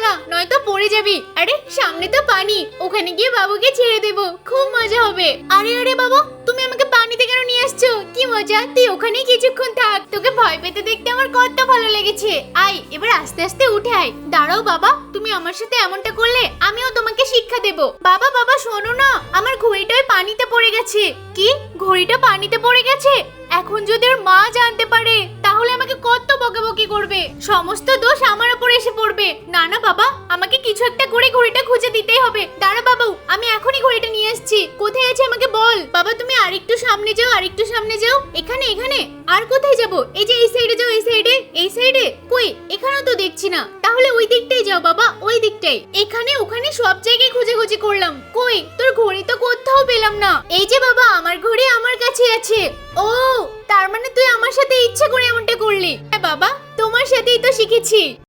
চালা নয়তো পড়ে যাবি। আরে, সামনে তো পানি। ওখানে গিয়ে বাবুকে ছেড়ে দেব। খুব মজা হবে। আরে আরে, বাবা, তুমি আমাকে পানিতে কেন নিয়ে আসছো? কি মজা। তুই ওখানেই কিছুক্ষণ থাক। তোকে ভয় পেতে দেখতে আমার কত ভালো লেগেছে। আয়, এবার আস্তে আস্তে উঠে আয়। দাঁড়াও, বাবা। তুমি আমার সাথে এমনটা করলে আমিও তোমাকে শিক্ষা দেব। বাবা বাবা, শোনো না। আমার ঘড়িটা পানিতে পড়ে গেছে। কি? ঘড়িটা পানিতে পড়ে গেছে? এখন যদি ওর মা জানতে পারে, তাহলে আমাকে কত বকাবকি করবে। সমস্ত দোষ আমার উপর এসে একটা করে ঘড়িটা খুঁজে দিতেই হবে। দাঁড়া বাবু, আমি এখনই ঘড়িটা নিয়ে আসছি। কোথায় আছে আমাকে বল। বাবা, তুমি আরেকটু সামনে যাও, আরেকটু সামনে যাও। এখানে এখানে। আর কোথায় যাব? এই যে এই সাইডে যাও, এই সাইডে এই সাইডে কই? এখানেও তো দেখছি না। তাহলে ওই দিকটাই যাও বাবা, ওই দিকটাই। এখানে, ওখানে সব জায়গায় খুঁজে খুঁজে করলাম। কই? তোর ঘড়ি তো কোথাও পেলাম না। এই যে বাবা, আমার ঘড়ি আমার কাছে আছে। ও, তার মানে তুই আমার সাথে ইচ্ছে করে এমনটা করলি। হ্যাঁ বাবা, তোমার সাথেই তো শিখেছি।